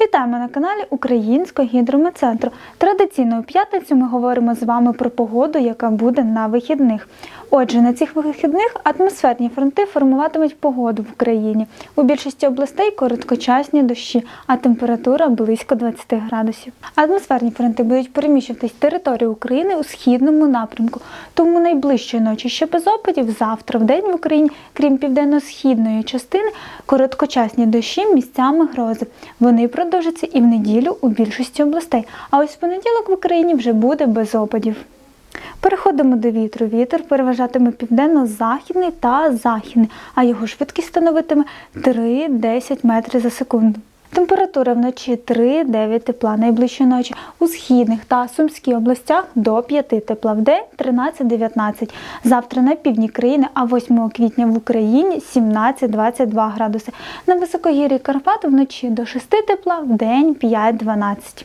Вітаємо на каналі Українського гідрометцентру. Традиційно у п'ятницю ми говоримо з вами про погоду, яка буде на вихідних. Отже, на цих вихідних атмосферні фронти формуватимуть погоду в Україні. У більшості областей короткочасні дощі, а температура близько 20 градусів. Атмосферні фронти будуть переміщуватись територію України у східному напрямку. Тому найближчої ночі ще без опадів, завтра в день в Україні, крім південно-східної частини, короткочасні дощі місцями грози. Вони продовжаться і в неділю у більшості областей. А ось в понеділок в Україні вже буде без опадів. Переходимо до вітру. Вітер переважатиме південно-західний та західний, а його швидкість становитиме 3-10 метрів за секунду. Температура вночі 3-9 тепла, найближчої ночі у східних та сумській областях до 5 тепла, в день 13-19. Завтра на півдні країни, а 8 квітня в Україні 17-22 градуси. На високогір'ї Карпат вночі до 6 тепла, в день 5-12.